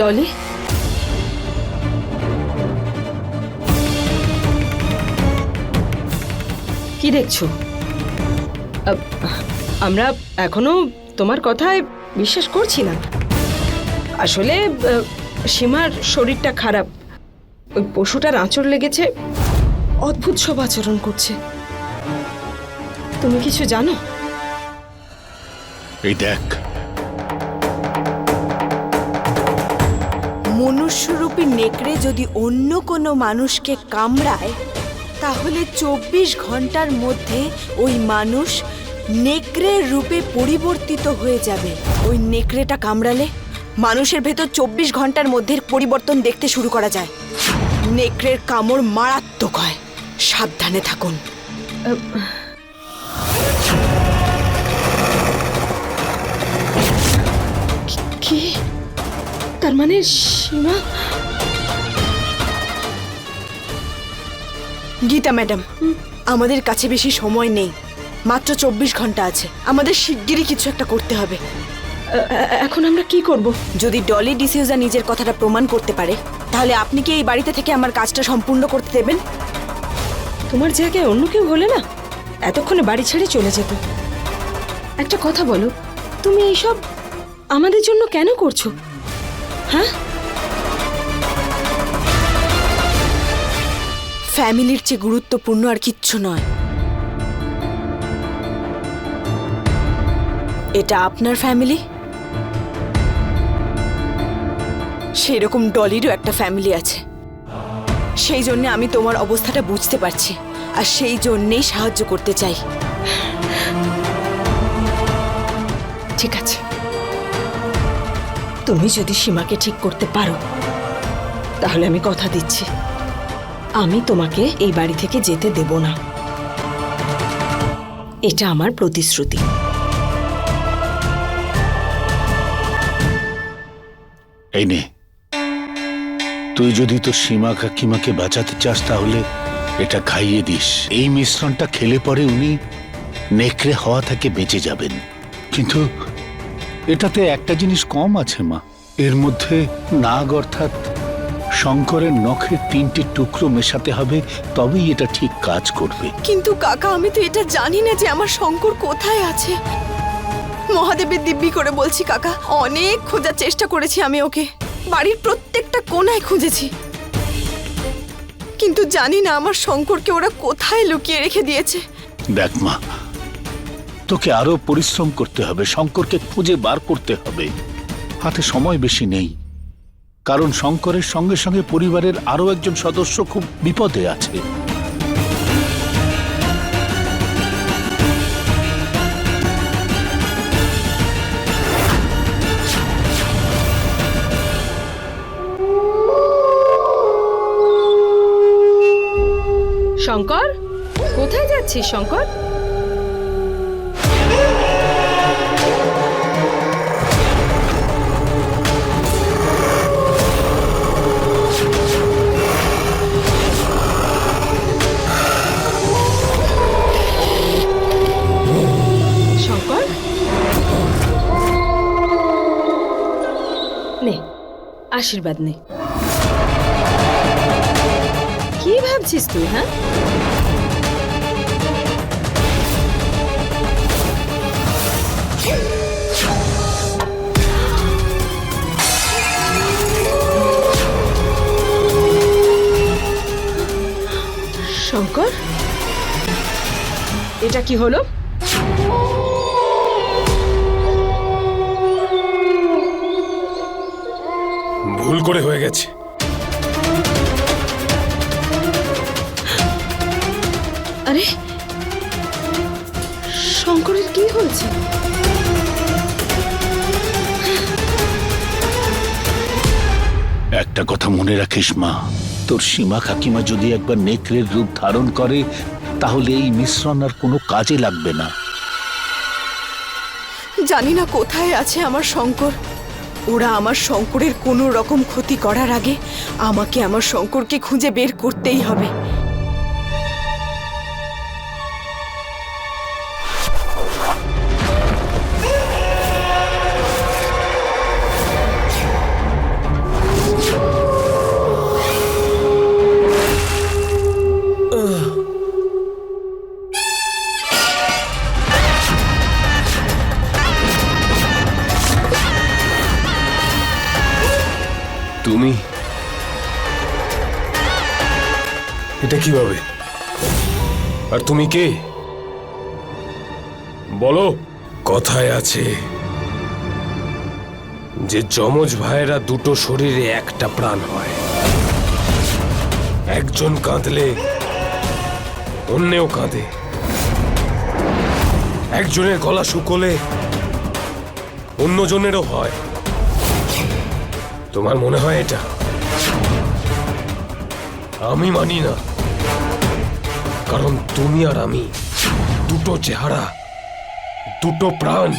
ডলি? কি দেখছ? আমরা এখনও তোমার কথায় বিশ্বাস করছি না। আসলে সীমার শরীরটা খারাপ। ওই পশুটার আঁচড় লেগেছে। অদ্ভুত সব আচরণ করছে। তুমি কিছু জানো? এই দেখ মনুষ্যরূপী নেকড়ে যদি অন্য কোনো মানুষকে কামড়ায়, তাহলে চব্বিশ ঘণ্টার মধ্যে ওই মানুষ নেকড়ের রূপে পরিবর্তিত হয়ে যাবে। ওই নেকড়েটা কামড়ালে মানুষের ভেতর চব্বিশ ঘণ্টার মধ্যে পরিবর্তন দেখতে শুরু করা যায়। নেকড়ের কামড় মারাত্মক হয়। সাবধানে থাকুন। তার মানে সীমা? গীতা ম্যাডাম আমাদের কাছে বেশি সময় নেই। মাত্র চব্বিশ ঘণ্টা আছে। আমাদের শিগগিরই কিছু একটা করতে হবে। এখন আমরা কি করব? যদি ডলি ডিসিউজা নিজের কথাটা প্রমাণ করতে পারে তাহলে আপনি কি এই বাড়িতে থেকে আমার কাজটা সম্পূর্ণ করতে দেবেন? তোমার জায়গায় অন্য কেউ হলে না এতক্ষণে বাড়ি ছেড়ে চলে যেত। একটা কথা বলো তুমি এইসব আমাদের জন্য কেন করছ? হ্যাঁ? ফ্যামিলির চেয়ে গুরুত্বপূর্ণ আর কিচ্ছু নয়। এটা আপনার ফ্যামিলি সেই রকম ডলিরও একটা ফ্যামিলি আছে। সেই জন্য আমি তোমার অবস্থাটা বুঝতে পারছি, আর সেই জন্যেই সাহায্য করতে চাই। ঠিক আছে। তুমি যদি সীমাকে ঠিক করতে পারো, তাহলে আমি কথা দিচ্ছি। আমি তোমাকে এই বাড়ি থেকে যেতে দেব না। এটা আমার প্রতিশ্রুতি। এই নে। তুই যদি তোর সীমা কাকিমাকে বাঁচাতে চাস, তাহলে এটা খাইয়ে দিস। এই মিশ্রণটা খেলে পরে উনি নেকড়ে হওয়া থেকে বেঁচে যাবেন। কিন্তু এটাতে একটা জিনিস কম আছে মা। এর মধ্যে নাগ অর্থাৎ শঙ্করের নখের তিনটে টুকরো মেশাতে হবে তবেই এটা ঠিক কাজ করবে। কিন্তু কাকা আমি তো এটা জানি না যে আমার শঙ্কর কোথায় আছে। মহাদেবের দিব্যি করে বলছি কাকা অনেক খোঁজার চেষ্টা করেছি আমি ওকে। বাড়ির প্রত্যেকটা কোনায় খুঁজেছি। কিন্তু জানি না আমার শঙ্করকে ওরা কোথায় লুকিয়ে রেখে দিয়েছে। দেখ মা তোকে আরও পরিশ্রম করতে হবে, শঙ্করকে খুঁজে বার করতে হবে। হাতে সময় বেশি নেই। কারণ শঙ্করের সঙ্গে সঙ্গে পরিবারের আরও একজন সদস্য খুব বিপদে আছে। শঙ্কর? কোথায় যাচ্ছিস শঙ্কর? আশীর্বাদ নে। কি ভাবছিস তুই হ্যাঁ? শঙ্কর? এটা কি হলো? ভুল করে হয়ে গেছে। আরে শঙ্করের কি হয়েছে? একটা কথা মনে রাখিস মা তোর সীমা কাকিমা যদি একবার নেকড়ের রূপ ধারণ করে তাহলে এই মিশ্রণ আর কোনো কাজে লাগবে না। জানি না কোথায় আছে আমার শঙ্কর। ওরা আমার শঙ্করের কোনো রকম ক্ষতি করার আগে আমাকে আমার শঙ্করকে খুঁজে বের করতেই হবে। এটা কীভাবে? আর তুমি কে? বলো। কথায় আছে যে যমজ ভাইয়েরা দুটো শরীরে একটা প্রাণ হয়। একজন কাঁদলে অন্যেও কাঁদে। একজনের গলা শুকোলে অন্যজনেরও হয়। তোমার মনে হয় এটা? আমি মানি না। কারণ তুমি আর আমি দুটো চেহারা, দুটো প্রাণ,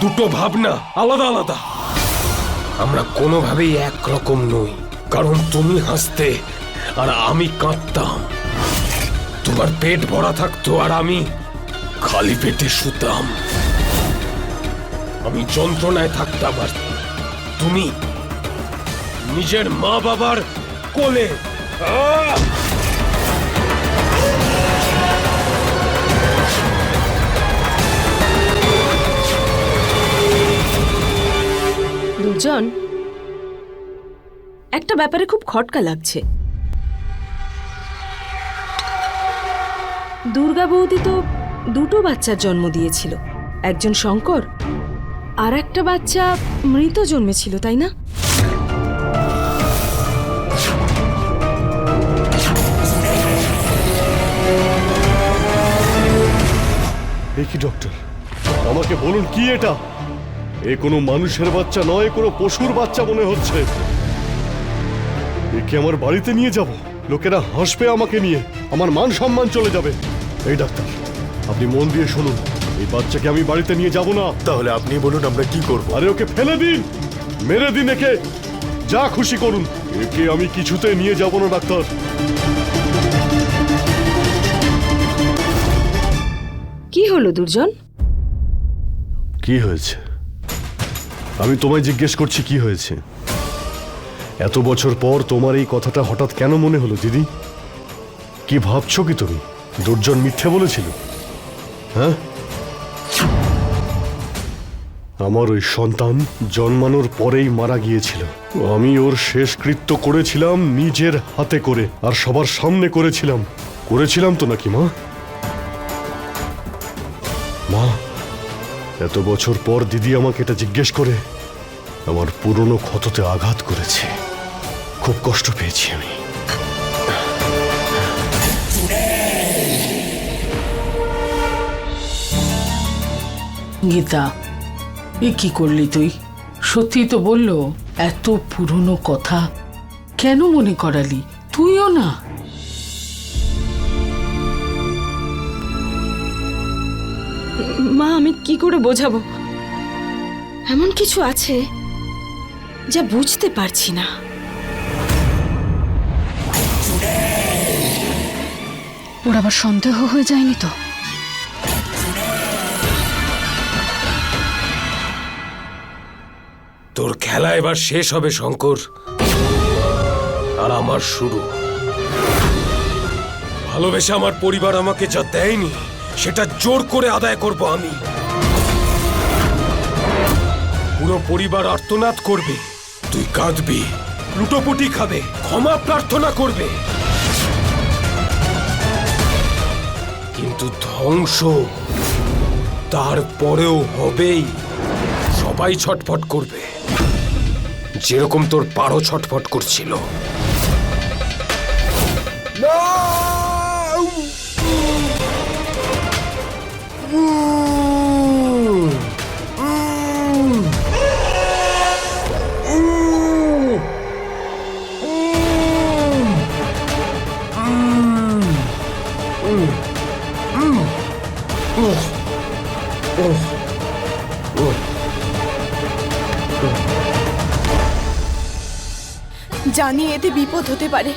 দুটো ভাবনা আলাদা আলাদা। আমরা কোনোভাবেই একরকম নই, কারণ তুমি হাসতে আর আমি কাঁদতাম। তোমার পেট ভরা থাকতো আর আমি খালি পেটে শুতাম। আমি যন্ত্রণায় থাকতাম আর তুমি নিজের মা বাবার কোলে দুজন? একটা ব্যাপারে খুব খটকা লাগছে। দুর্গা বৌদি তো দুটো বাচ্চার জন্ম দিয়েছিল। একজন শঙ্কর আর একটা বাচ্চা মৃত জন্মেছিল, তাই না? কি ডক্টর আমাকে বলুন কি এটা? এ কোনো মানুষের বাচ্চা নয় কোনো পশুর বাচ্চা মনে হচ্ছে। একে আমার বাড়িতে নিয়ে যাব? লোকেরা হাসবে আমাকে নিয়ে। আমার মান সম্মান চলে যাবে। এই ডাক্তার আপনি মন দিয়ে শুনুন। এই বাচ্চাকে আমি বাড়িতে নিয়ে যাব না। তাহলে আপনি বলুন আমরা কি করব? আরে ওকে ফেলে দিন! মেরে দিন একে! যা খুশি করুন। একে আমি কিছুতে নিয়ে যাব না ডাক্তার। কি হলো, দুর্জন? কি হয়েছে? আমি তোমায় জিজ্ঞেস করছি কি হয়েছে। এত বছর পর তোমার এই কথাটা হঠাৎ কেন মনে হলো, দিদি? কি ভাবছ কি তুমি? দুর্জন মিথ্যে বলেছিল। হ্যাঁ? আমার ওই সন্তান জন্মানোর পরেই মারা গিয়েছিল। আমি ওর শেষকৃত্য করেছিলাম, নিজের হাতে করে, আর সবার সামনে করেছিলাম। করেছিলাম তো নাকি, মা? এত বছর পর দিদি আমাকে এটা জিজ্ঞেস করে, আমার পুরনো ক্ষততে আঘাত করেছে। খুব কষ্ট পেয়েছি আমি। গীতা, এ কি করলি তুই? সত্যি তো বলল, এত পুরনো কথা কেন মনে করালি? তুইও না। মা, আমি কি করে বোঝাবো? এমন কিছু আছে যা বুঝতে পারছি না। ওর আবার সন্দেহ হয়ে যায়নি তো? তোর খেলা এবার শেষ হবে, শঙ্কর। আর আমার শুরু। ভালোবেসে আমার পরিবার আমাকে যা দেয়নি। সেটা জোর করে আদায় করব আমি। পুরো পরিবার আর্তনাদ করবে। তুই কাঁদবি। লুটোপুটি খাবে। ক্ষমা প্রার্থনা করবে। কিন্তু ধ্বংস তারপরেও হবেই। সবাই ছটফট করবে। যেরকম তোর পারো ছটফট করছিল। জানি এতে বিপদ হতে পারে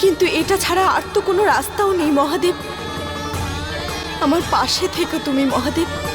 কিন্তু এটা ছাড়া আর তো কোনো রাস্তাও নেই মহাদেব। আমার পাশে থেকে তুমি মহাদেব।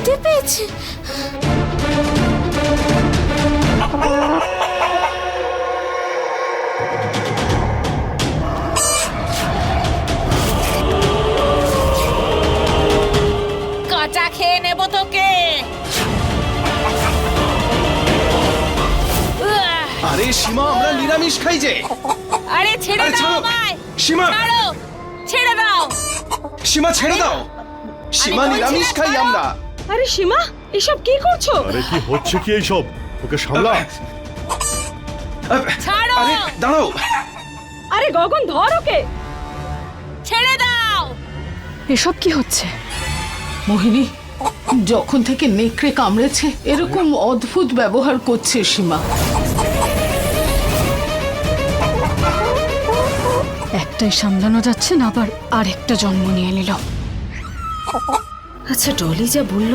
খিদে পেয়েছে। কাঁচা খেয়ে নেব তোকে। আরে সীমা আমরা নিরামিষ খাই যে। আরে ছেড়ে আরে দাও ছাড়ো। আমায়। সীমা। ছাড়ো। ছেড়ে দাও। সীমা ছেড়ে দাও। সীমা বলছি নিরামিষ খাই ছাড়ো। আমরা। আরে সীমা এসব কি করছ? আরে কি হচ্ছে কি এইসব? ওকে সামলা। ছাড়ো! আরে দাঁড়াও। আরে গগন ধর ওকে। ছেড়ে দাও! এসব কি হচ্ছে? মোহিনী যখন থেকে নেকড়ে কামড়েছে এরকম অদ্ভুত ব্যবহার করছে সীমা। একটাই সামলানো যাচ্ছে না আবার আরেকটা জন্ম নিয়ে নিল। আচ্ছা ডলি যা বলল,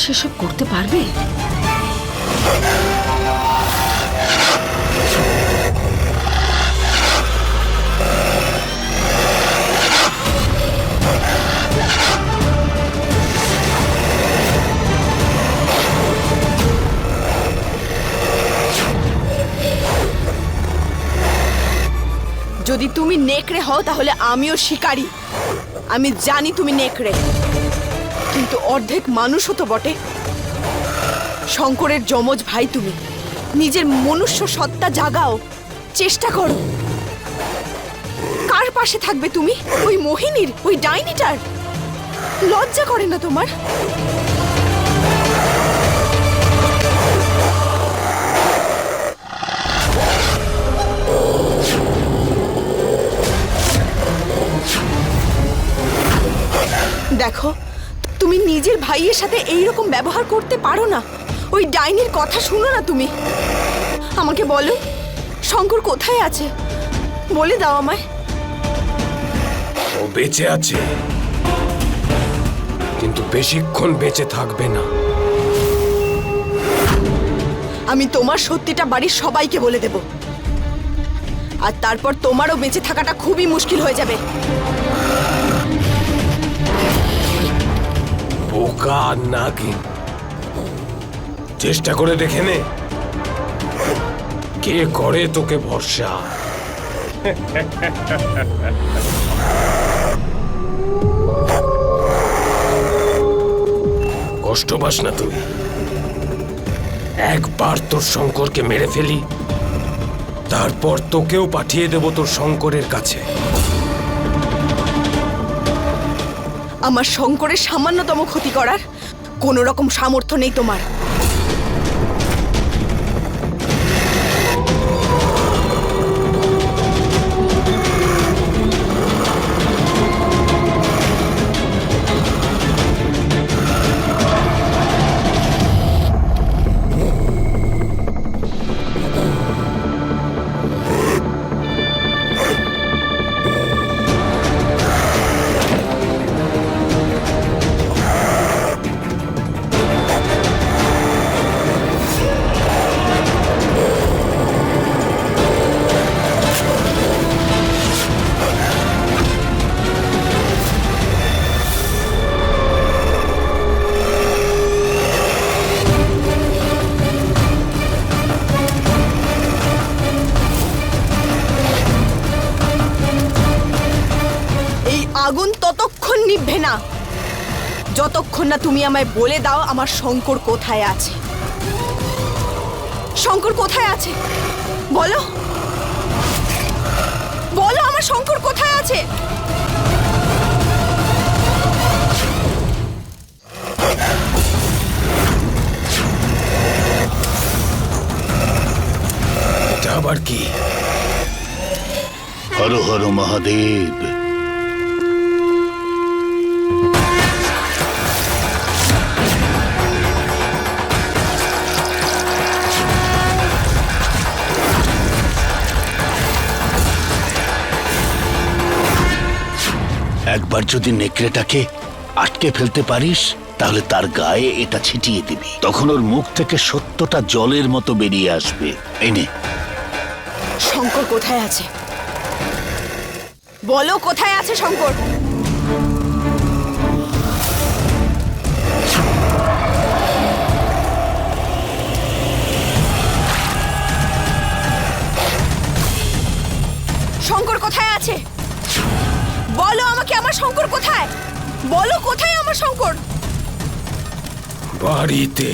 সেসব করতে পারবে? যদি তুমি নেকড়ে হও, তাহলে আমিও শিকারী। আমি জানি তুমি নেকড়ে। কিন্তু অর্ধেক মানুষও তো বটে। শঙ্করের যমজ ভাই তুমি, নিজের মনুষ্য সত্তা জাগাও, চেষ্টা করো। কার পাশে থাকবে তুমি? ওই মোহিনীর, ওই ডাইনিটার? লজ্জা করে না তোমার? দেখো তুমি নিজের ভাইয়ের সাথে এই রকম ব্যবহার করতে পারো না। ওই ডাইনির কথা শুনো না তুমি। আমাকে বলো শঙ্কর কোথায় আছে? বলে দাও আমায়। ও বেঁচে আছে। কিন্তু বেশিক্ষণ বেঁচে থাকবে না। আমি তোমার সত্যিটা বাড়ির সবাইকে বলে দেব। আর তারপর তোমারও বেঁচে থাকাটা খুবই মুশকিল হয়ে যাবে। বোকা নাগিন। চেষ্টা করে দেখে নে। কে করে তোকে ভরসা? কষ্ট পাস না তুই। একবার তোর শঙ্করকে মেরে ফেলি, তারপর তোকেও পাঠিয়ে দেব তোর শঙ্করের কাছে। আমার শঙ্করের সামান্যতম ক্ষতি করার কোনো রকম সামর্থ্য নেই তোমার। তুমি আমায় বলে দাও আমার শঙ্কর কোথায় আছে। শঙ্কর কোথায় আছে? বলো। বলো আমার শঙ্কর কোথায় আছে? আবার কি? হর হর মহাদেব। একবার যদি নেকড়েটাকে আটকে ফেলতে পারিস, তাহলে তার গায়ে এটা ছিটিয়ে দিবি। তখন ওর মুখ থেকে সত্যটা জলের মতো বেরিয়ে আসবে। এনে শঙ্কর কোথায় আছে? বলো কোথায় আছে শঙ্কর? শঙ্কর কোথায় আছে? বলো আমাকে আমার শঙ্কর কোথায়? বলো কোথায় আমার শঙ্কর? বাড়িতে।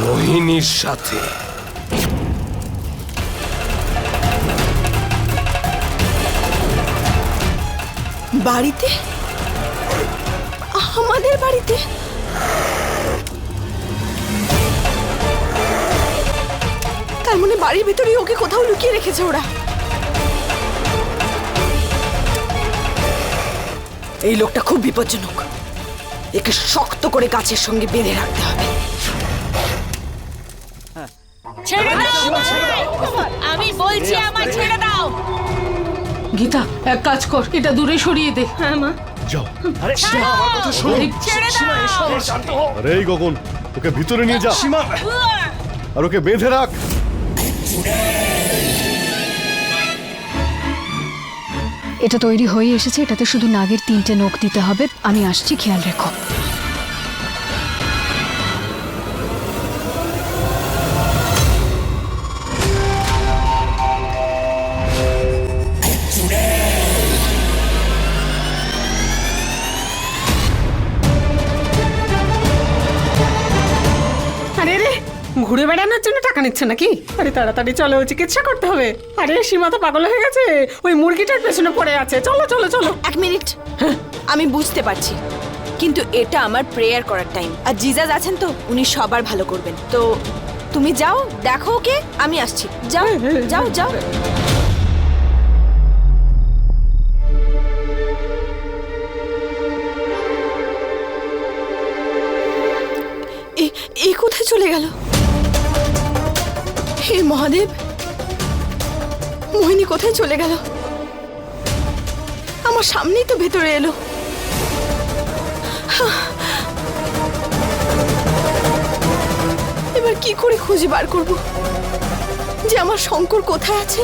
মোহিনীর সাথে। বাড়িতে? আমাদের বাড়িতে? তার মানে বাড়ির ভিতরে ওকে কোথাও লুকিয়ে রেখেছে ওরা। এই লোকটা খুব বিপজ্জনক। একে শক্ত করে গাছের সঙ্গে বেঁধে রাখতে হবে। ছেড়ে দাও! আমি বলছি আমার ছেড়ে দাও! গীতা এক কাজ কর এটা দূরে সরিয়ে দে। হ্যাঁ মা। যাও। আরে, ছেড়ে দাও! আরে গগন ওকে ভিতরে নিয়ে যা। আর ওকে বেঁধে রাখ। এটা তৈরি হয়ে এসেছে। এটাতে শুধু নাগের তিনটে নখ দিতে হবে। আমি আসছি, খেয়াল রেখো। নিচ্ছে নাকি? আরে তাড়াতাড়ি চলো চিকিৎসা করতে হবে। আরে সীমা তো পাগল হয়ে গেছে। ওই মুরগিটার পেছনে পড়ে আছে। চলো চলো চলো। এক মিনিট। আমি বুঝতে পারছি। কিন্তু এটা আমার প্রেয়ার করার টাইম। আর জিজাজ আছেন তো উনি সবার ভালো করবেন। তো তুমি যাও দেখো ওকে আমি আসছি। যাও যাও যাও। এ- এ কোথায় চলে গেল? হে মহাদেব, মোহিনী কোথায় চলে গেল? আমার সামনেই তো ভেতরে এলো। এবার কি করে খুঁজে বার করব? যে আমার শঙ্কর কোথায় আছে?